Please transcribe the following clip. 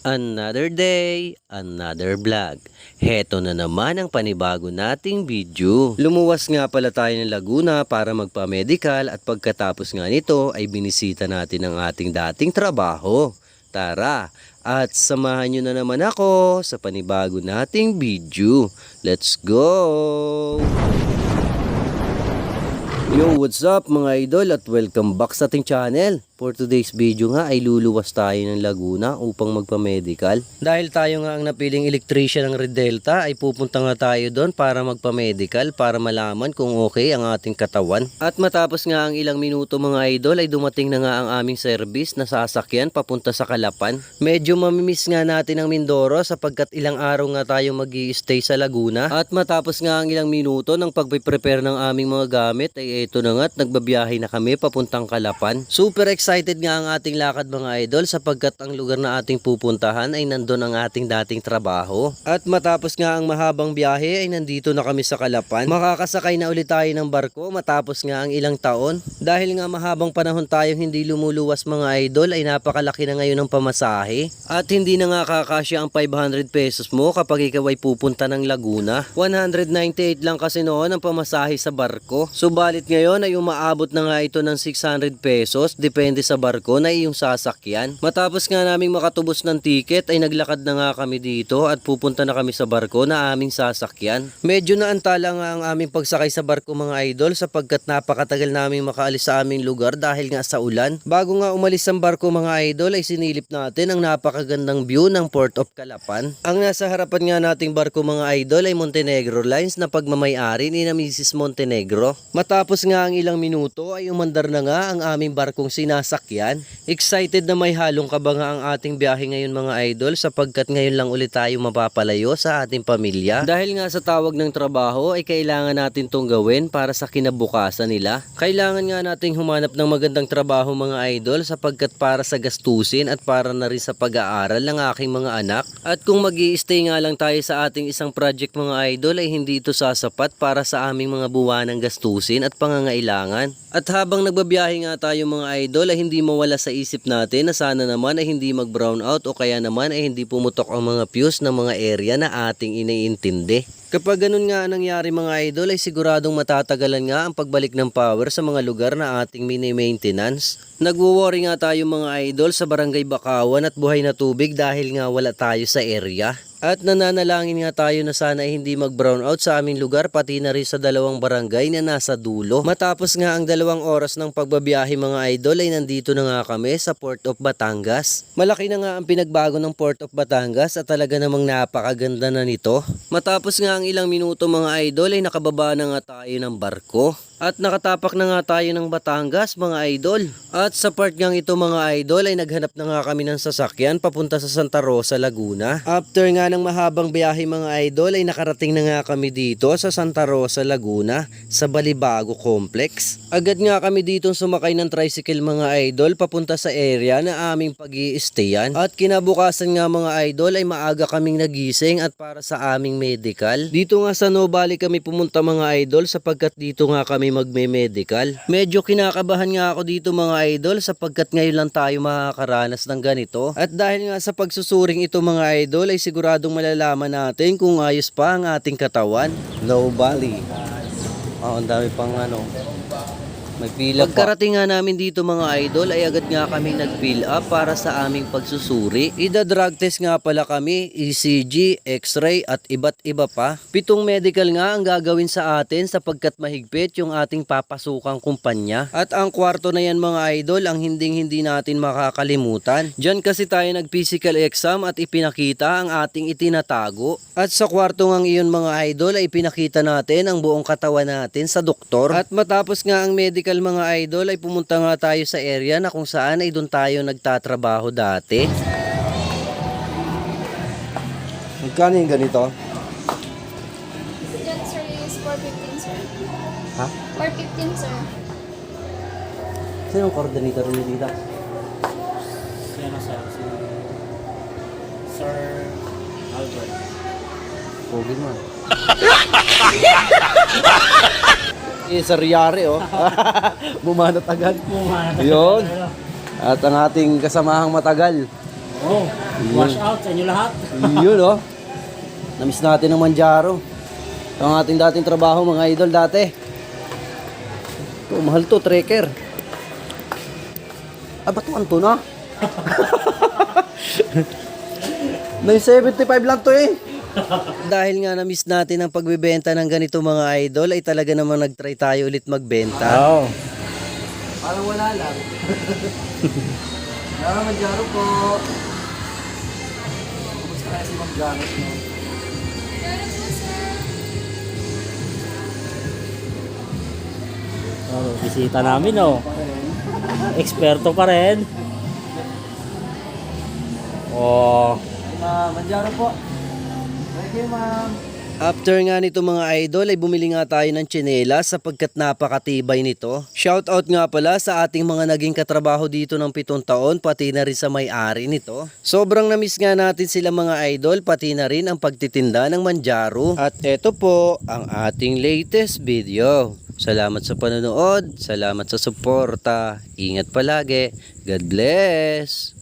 Another day, another vlog. Heto na naman ang panibago nating video. Lumuwas nga pala tayo ng Laguna para magpa-medical at pagkatapos nga nito ay binisita natin ang ating dating trabaho. Tara, at samahan nyo na naman ako sa panibago nating video. Let's go! Yo, what's up mga idol at welcome back sa ating channel. For today's video nga ay luluwas tayo ng Laguna upang magpa-medical. Dahil tayo nga ang napiling electrician ng Red Delta ay pupunta nga tayo doon para magpa-medical para malaman kung okay ang ating katawan. At matapos nga ang ilang minuto mga idol ay dumating na nga ang aming service na sasakyan papunta sa Kalapan. Medyo mamimiss nga natin ang Mindoro sapagkat ilang araw nga tayo mag stay sa Laguna. At matapos nga ang ilang minuto ng pagpe-prepare ng aming mga gamit ay ito na nga at nagbabiyahe na kami papuntang Kalapan. Super excited nga ang ating lakad mga idol sapagkat ang lugar na ating pupuntahan ay nandun ang ating dating trabaho. At matapos nga ang mahabang biyahe ay nandito na kami sa Kalapan. Makakasakay na ulit tayo ng barko matapos nga ang ilang taon. Dahil nga mahabang panahon tayo hindi lumuluwas mga idol ay napakalaki na ngayon ng pamasahe. At hindi na nga kakasya ang 500 pesos mo kapag ikaw ay pupunta ng Laguna. 198 lang kasi noon ang pamasahe sa barko. Subalit ngayon ay umaabot na nga ito ng 600 pesos depende sa barko na iyong sasakyan. Matapos nga naming makatubos ng ticket ay naglakad na nga kami dito at pupunta na kami sa barko na aming sasakyan. Medyo naantala nga ang aming pagsakay sa barko mga idol sapagkat napakatagal naming makaalis sa aming lugar dahil nga sa ulan. Bago nga umalis ang barko mga idol ay sinilip natin ang napakagandang view ng Port of Calapan. Ang nasa harapan nga nating barko mga idol ay Montenegro Lines na pagmamayari ni na Mrs. Montenegro. Matapos nga ang ilang minuto ay umandar na nga ang aming barkong sinasakyan. Excited na may halong kaba nga ang ating biyahe ngayon mga idol sapagkat ngayon lang ulit tayo mapapalayo sa ating pamilya. Dahil nga sa tawag ng trabaho ay kailangan natin tong gawin para sa kinabukasan nila. Kailangan nga nating humanap ng magandang trabaho mga idol sapagkat para sa gastusin at para na rin sa pag-aaral ng aking mga anak. At kung mag stay nga lang tayo sa ating isang project mga idol ay hindi ito sasapat para sa aming mga buwanang gastusin at pangangailangan. At habang nagbabiyahe nga tayo mga idol ay hindi mawala sa isip natin na sana naman ay hindi mag brown out o kaya naman ay hindi pumutok ang mga fuse ng mga area na ating iniintindi. Kapag ganun nga ang nangyari mga idol ay siguradong matatagalan nga ang pagbalik ng power sa mga lugar na ating mini-maintenance. Nagwo-worry nga tayo mga idol sa barangay Bakawan at buhay na tubig dahil nga wala tayo sa area. At nananalangin nga tayo na sana ay hindi mag-brown out sa aming lugar pati na rin sa dalawang barangay na nasa dulo. Matapos nga ang dalawang oras ng pagbabiyahe mga idol ay nandito na nga kami sa Port of Batangas. Malaki na nga ang pinagbago ng Port of Batangas at talaga namang napakaganda na nito. Matapos nga ang ilang minuto mga idol ay nakababa na nga tayo ng barko. At nakatapak na nga tayo ng Batangas mga idol. At sa part ngang ito mga idol ay naghanap na nga kami ng sasakyan papunta sa Santa Rosa, Laguna. After nga ng mahabang biyahe mga idol ay nakarating na nga kami dito sa Santa Rosa, Laguna sa Balibago Complex. Agad nga kami dito sumakay ng tricycle mga idol papunta sa area na aming pag stayan At kinabukasan nga mga idol ay maaga kaming nagising at para sa aming medical. Dito nga sa Nobali kami pumunta mga idol sapagkat dito nga kami magme-medical. Medyo kinakabahan nga ako dito mga idol sapagkat ngayon lang tayo makakaranas ng ganito. At dahil nga sa pagsusuring ito mga idol ay siguradong malalaman natin kung ayos pa ang ating katawan. Nobali. Oh, ang dami pang ano. May pila Pagkarating nga namin dito mga idol ay agad nga kami nag-fill up para sa aming pagsusuri. Ida-drug test nga pala kami, ECG, X-ray at iba't iba pa. Pitong medical nga ang gagawin sa atin sapagkat mahigpit yung ating papasukang kumpanya. At ang kwarto na yan mga idol ang hinding hindi natin makakalimutan. Diyan kasi tayo nag-physical exam at ipinakita ang ating itinatago. At sa kwarto ngang iyon mga idol ay pinakita natin ang buong katawan natin sa doktor. At matapos nga ang medical mga idol ay pumunta nga tayo sa area na kung saan ay doon tayo nagtatrabaho dati. Magkano yung ganito? Diyan, sir, is 415, sir. Ha? 415, sir. Sino ang coordinator niyo dito? Sino sir? Si Sir Albert. Pogi mo. Eh, Sir Yari, oh. Bumanat agad. Bumanat Yun. At ang ating kasamahang matagal. Oh, wash out sa inyo lahat. Yun oh. Namiss natin ang Manjaro. Ito ang ating dating trabaho mga idol dati. Ito, mahal to, trekker. Ah, ba't to na? 975 lang to eh. Dahil nga na-miss natin ang pagbebenta ng ganito mga idol, ay talaga namang nag-try tayo ulit magbenta. Oh. Parang wala lang. Tara, Manjaro po. Kumusta kaya si Ma'am Janet mo? Oh, bisita namin oh. Eksperto pa rin. Oh. Ma'am, Manjaro po. Thank you, ma'am. After nga nito mga idol ay bumili nga tayo ng tsinelas sapagkat napakatibay nito. Shoutout nga pala sa ating mga naging katrabaho dito ng pitong taon pati na rin sa may-ari nito. Sobrang namiss nga natin sila mga idol pati na rin ang pagtitinda ng manjaro. At eto po ang ating latest video. Salamat sa panonood, salamat sa suporta. Ingat palagi. God bless.